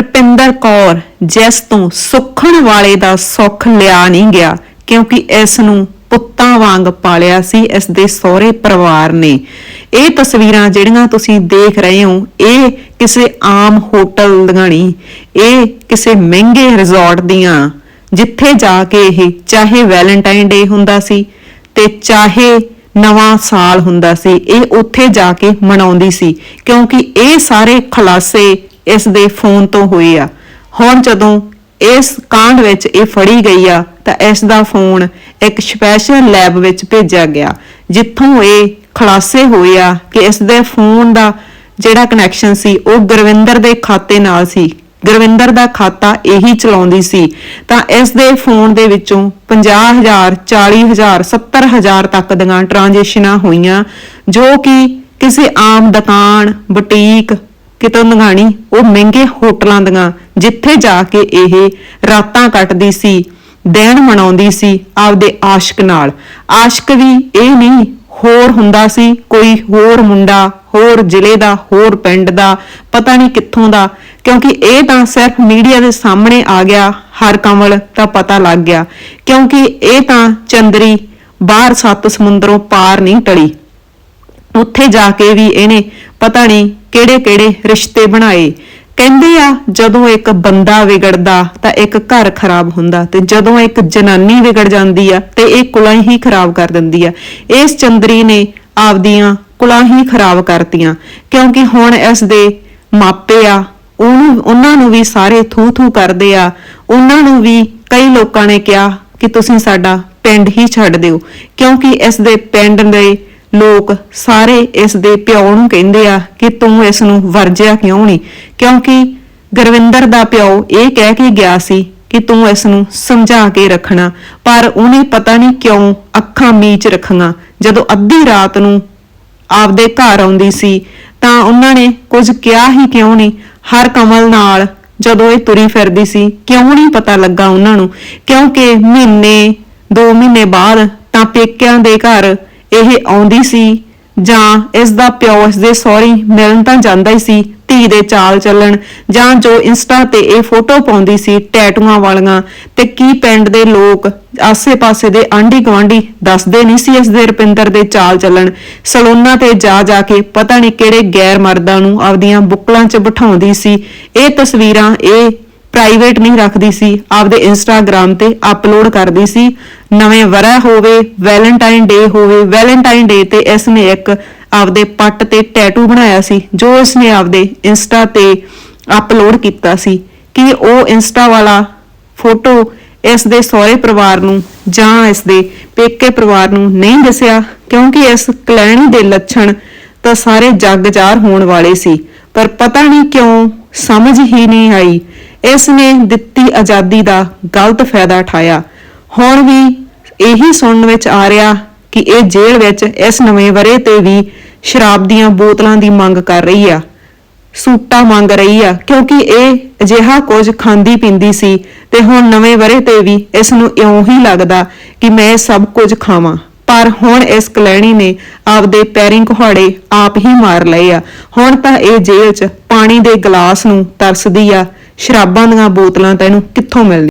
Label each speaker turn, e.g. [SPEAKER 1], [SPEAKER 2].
[SPEAKER 1] ਰਪਿੰਦਰ ਕੌਰ ਜਿਸ ਤੋਂ ਸੁੱਖਣ ਵਾਲੇ ਦਾ ਸੁੱਖ ਲਿਆ ਨਹੀਂ ਗਿਆ, ਕਿਉਂਕਿ ਇਸ ਨੂੰ ਪੁੱਤਾਂ ਵਾਂਗ ਪਾਲਿਆ ਸੀ, ਇਸ ਦੇ ਸਹੁਰੇ ਪਰਿਵਾਰ ਨੇ। ਇਹ ਤਸਵੀਰਾਂ ਜਿਹੜੀਆਂ ਤੁਸੀਂ ਦੇਖ ਰਹੇ ਹੋ, ਇਹ ਕਿਸੇ ਆਮ ਹੋਟਲ ਦੀਆਂ ਨਹੀਂ, ਇਹ ਕਿਸੇ ਮਹਿੰਗੇ ਰਿਜ਼ੋਰਟ ਦੀਆਂ। ਜਿੱਥੇ ਜਾ ਕੇ ਇਹ ਚਾਹੇ ਵੈਲੈਂਟਾਈਨ ਡੇ ਹੁੰਦਾ ਸੀ ਤੇ ਚਾਹੇ ਨਵਾਂ ਸਾਲ ਹੁੰਦਾ ਸੀ, ਇਹ ਉੱਥੇ ਜਾ ਕੇ ਮਨਾਉਂਦੀ ਸੀ, ਕਿਉਂਕਿ ਇਹ ਸਾਰੇ ਖੁਲਾਸੇ ਇਸ ਦੇ ਫੋਨ ਤੋਂ ਹੋਏ ਆ। ਹੁਣ ਜਦੋਂ ਇਸ ਕਾਂਡ ਵਿੱਚ ਇਹ ਫੜੀ ਗਈ ਆ, ਤਾਂ ਇਸ ਦਾ ਫੋਨ ਇੱਕ ਸਪੈਸ਼ਲ ਲੈਬ ਵਿੱਚ ਭੇਜਿਆ ਗਿਆ, ਜਿੱਥੋਂ ਇਹ ਖੁਲਾਸੇ ਹੋਏ ਆ ਕਿ ਇਸ ਦੇ ਫੋਨ ਦਾ ਜਿਹੜਾ ਕਨੈਕਸ਼ਨ ਸੀ, ਉਹ ਗੁਰਵਿੰਦਰ ਦੇ ਖਾਤੇ ਨਾਲ ਸੀ। ਗੁਰਵਿੰਦਰ ਦਾ ਖਾਤਾ ਇਹੀ ਚਲਾਉਂਦੀ ਸੀ। ਤਾਂ ਇਸ ਦੇ ਫੋਨ ਦੇ ਵਿੱਚੋਂ 50000 40000 70000 ਤੱਕ ਦੀਆਂ ਟ੍ਰਾਂਜੈਕਸ਼ਨਾਂ ਹੋਈਆਂ, ਜੋ ਕਿ ਕਿਸੇ ਆਮ ਦੁਕਾਨ ਬੁਟੀਕ ਕਿਤੋਂ ਨਗਾਣੀ ਉਹ ਮਹਿੰਗੇ ਹੋਟਲਾਂ ਦੀਆਂ, ਜਿੱਥੇ ਜਾ ਕੇ ਇਹ ਰਾਤਾਂ ਕੱਟਦੀ ਸੀ, ਦਿਨ ਮਨਾਉਂਦੀ ਸੀ ਆਪਦੇ ਆਸ਼ਕ ਨਾਲ। ਆਸ਼ਕ ਵੀ ਇਹ ਨਹੀਂ, ਹੋਰ ਹੁੰਦਾ ਸੀ, ਕੋਈ ਹੋਰ ਮੁੰਡਾ, ਹੋਰ ਜ਼ਿਲ੍ਹੇ ਦਾ, ਹੋਰ ਪਿੰਡ ਦਾ, ਪਤਾ ਨਹੀਂ ਕਿੱਥੋਂ ਦਾ, ਕਿਉਂਕਿ ਇਹ ਤਾਂ ਸਿਰਫ ਮੀਡੀਆ ਦੇ ਸਾਹਮਣੇ ਆ ਗਿਆ, ਹਰ ਕਮਲ ਤਾਂ ਪਤਾ ਲੱਗ ਗਿਆ। ਕਿਉਂਕਿ ਇਹ ਤਾਂ ਚੰਦਰੀ ਬਾਹਰ ਸੱਤ ਸਮੁੰਦਰੋਂ ਪਾਰ ਨਹੀਂ ਟਲੀ। ਉੱਥੇ ਜਾ ਕੇ ਵੀ ਇਹਨੇ ਪਤਾ ਨਹੀਂ ਕਿਹੜੇ-ਕਿਹੜੇ ਰਿਸ਼ਤੇ ਬਣਾਏ। ਕਹਿੰਦੇ ਆ, ਜਦੋਂ ਇੱਕ ਬੰਦਾ ਵਿਗੜਦਾ ਤਾਂ ਇੱਕ ਘਰ ਖਰਾਬ ਹੁੰਦਾ ਤੇ ਜਦੋਂ ਇੱਕ ਜਨਾਨੀ ਵਿਗੜ ਜਾਂਦੀ ਆ ਤੇ ਇਹ ਕੁਲਾਂ ਹੀ ਖਰਾਬ ਕਰ ਦਿੰਦੀ ਆ। ਇਸ ਚੰਦਰੀ ਨੇ ਆਪਦੀਆਂ ਕੁਲਾਂ ਹੀ ਖਰਾਬ ਕਰਤੀਆਂ, ਕਿਉਂਕਿ ਹੁਣ ਇਸ ਦੇ ਮਾਪੇ ਆ, ਉਹਨੂੰ, ਉਹਨਾਂ ਨੂੰ ਵੀ ਸਾਰੇ ਥੂ ਥੂ ਕਰਦੇ ਆ। ਉਹਨਾਂ ਨੂੰ ਵੀ ਕਈ ਲੋਕਾਂ ਨੇ ਕਿਹਾ ਕਿ ਤੁਸੀਂ ਸਾਡਾ ਪਿੰਡ ਹੀ ਛੱਡ ਦਿਓ, ਕਿਉਂਕਿ ਇਸ ਦੇ ਪਿੰਡ ਦੇ ਲੋਕ ਸਾਰੇ ਇਸ ਦੇ ਪਿਓ ਨੂੰ ਕਹਿੰਦੇ ਆ ਕਿ ਤੂੰ ਇਸ ਨੂੰ ਵਰਜਿਆ ਕਿਉਂ ਨਹੀਂ? ਕਿਉਂਕਿ ਗੁਰਵਿੰਦਰ ਦਾ ਪਿਓ ਇਹ ਕਹਿ ਕੇ ਗਿਆ ਸੀ ਕਿ ਤੂੰ ਇਸ ਨੂੰ ਸਮਝਾ ਕੇ ਰੱਖਣਾ, ਪਰ ਉਹਨੇ ਪਤਾ ਨਹੀਂ ਕਿਉਂ ਅੱਖਾਂ ਮੀਚ ਰੱਖੀਆਂ। ਜਦੋਂ ਅੱਧੀ ਰਾਤ ਨੂੰ ਆਪਦੇ ਘਰ ਆਉਂਦੀ ਸੀ, ਤਾਂ ਉਹਨਾਂ ਨੇ ਕੁਝ ਕਿਹਾ ਹੀ ਕਿਉਂ ਨਹੀਂ? ਹਰ ਕਮਲ ਨਾਲ ਜਦੋਂ ਇਹ ਤੁਰੀ ਫਿਰਦੀ ਸੀ, ਕਿਉਂ ਨਹੀਂ ਪਤਾ ਲੱਗਾ ਉਹਨਾਂ ਨੂੰ? ਕਿਉਂਕਿ ਮਹੀਨੇ 2 ਮਹੀਨੇ ਬਾਅਦ ਤਾਂ ਪੇਕਿਆਂ ਦੇ ਘਰ ਇਹ ਆਉਂਦੀ ਸੀ ਜਾਂ ਇਸ ਦਾ ਪਿਓ ਇਸ ਦੇ ਸਹੁਰੀ ਮਿਲਣ ਤਾਂ ਜਾਂਦਾ ਹੀ ਸੀ, ਧੀ ਦੇ ਚਾਲ ਚੱਲਣ, ਜਾਂ ਜੋ ਇੰਸਟਾ ਤੇ ਇਹ ਫੋਟੋ ਪਾਉਂਦੀ ਸੀ ਟੈਟੂਆਂ ਵਾਲੀਆਂ, ਤੇ ਕੀ ਪਿੰਡ ਦੇ ਲੋਕ ਆਸੇ-ਪਾਸੇ ਦੇ ਆਂਢੀ ਗੁਆਂਢੀ ਦੱਸਦੇ ਨਹੀਂ ਸੀ ਇਸ ਦੇ ਰੁਪਿੰਦਰ ਦੇ ਚਾਲ ਚੱਲਣ? ਸਲੂਨਾਂ ਤੇ ਜਾ ਜਾ ਕੇ ਪਤਾ ਨਹੀਂ ਕਿਹੜੇ ਗੈਰ ਮਰਦਾਂ ਨੂੰ ਆਪਦੀਆਂ ਬੁੱਕਲਾਂ 'ਚ ਬਿਠਾਉਂਦੀ ਸੀ। ਇਹ ਤਸਵੀਰਾਂ ਇਹ ਪ੍ਰਾਈਵੇਟ ਨਹੀਂ ਰੱਖਦੀ ਸੀ, ਆਪਦੇ ਇੰਸਟਾਗ੍ਰam ਤੇ ਅਪਲੋਡ ਕਰਦੀ ਸੀ। ਨਵੇਂ ਵਰ੍ਹਾ ਹੋਵੇ ਵੈਲੈਂਟਾਈਨ ਡੇ ਹੋਵੇ ਵੈਲੈਂਟਾਈਨ ਡੇ ਤੇ ਇਸ ਨੇ ਇੱਕ ਆਪਦੇ ਪੱਟ ਤੇ ਟੈਟੂ ਬਣਾਇਆ ਸੀ, ਜੋ ਇਸ ਨੇ ਆਪਦੇ ਇੰਸਟਾ ਤੇ ਅਪਲੋਡ ਕੀਤਾ ਸੀ। ਕਿ ਉਹ ਇੰਸਟਾ ਵਾਲਾ ਫੋਟੋ ਇਸ ਦੇ ਸਹੁਰੇ ਪਰਿਵਾਰ ਨੂੰ ਜਾਂ ਇਸ ਦੇ ਪੇਕੇ ਪਰਿਵਾਰ ਨੂੰ ਨਹੀਂ ਦੱਸਿਆ? ਕਿਉਂਕਿ ਇਸ ਕਲੈਣੀ ਦੇ ਲੱਛਣ ਤਾਂ ਸਾਰੇ ਜੱਗ ਹੋਣ ਵਾਲੇ ਸੀ। ਪਰ ਪਤਾ ਨਹੀਂ ਕਿਉਂ ਸਮਝ ਹੀ ਨਹੀਂ ਆਈ ਇਸ ਨੇ ਦਿੱਤੀ ਆਜ਼ਾਦੀ ਦਾ ਗਲਤ ਫਾਇਦਾ ਉਠਾਇਆ। ਹੁਣ ਵੀ ਇਹੀ ਸੁਣਨ ਵਿੱਚ ਆ ਰਿਹਾ ਕਿ ਇਹ ਜੇਲ੍ਹ ਵਿੱਚ ਇਸ ਨਵੇਂ ਵਰੇ ਤੇ ਵੀ ਸ਼ਰਾਬ ਦੀਆਂ ਬੋਤਲਾਂ ਦੀ ਮੰਗ ਕਰ ਰਹੀ ਆ। ਸੂਟਾ ਮੰਗ ਰਹੀ ਆ, ਕਿਉਂਕਿ ਇਹ ਅਜਿਹਾ ਕੁਝ ਖਾਂਦੀ ਪੀਂਦੀ ਸੀ ਤੇ ਹੁਣ ਨਵੇਂ ਵਰੇ ਤੇ ਵੀ ਇਸ ਨੂੰ ਇਉਂ ਹੀ ਲੱਗਦਾ ਕਿ ਮੈਂ ਸਭ ਕੁਝ ਖਾਵਾਂ। ਪਰ ਹੁਣ ਇਸ ਕਲੈਣੀ ਨੇ ਆਪਦੇ ਪੈਰਿੰਗ ਕੁਹਾੜੇ ਆਪ ਹੀ ਮਾਰ ਲਏ ਆ। ਹੁਣ ਤਾਂ ਇਹ ਜੇਲ੍ਹ 'ਚ ਪਾਣੀ ਦੇ ਗਲਾਸ ਨੂੰ ਤਰਸਦੀ ਆ ਸ਼ਰਾਬਾਂ ਦੀਆਂ ਬੋਤਲਾਂ ਤਾਂ ਇਹਨੂੰ ਕਿੱਥੋਂ ਮਿਲਦੀਆਂ?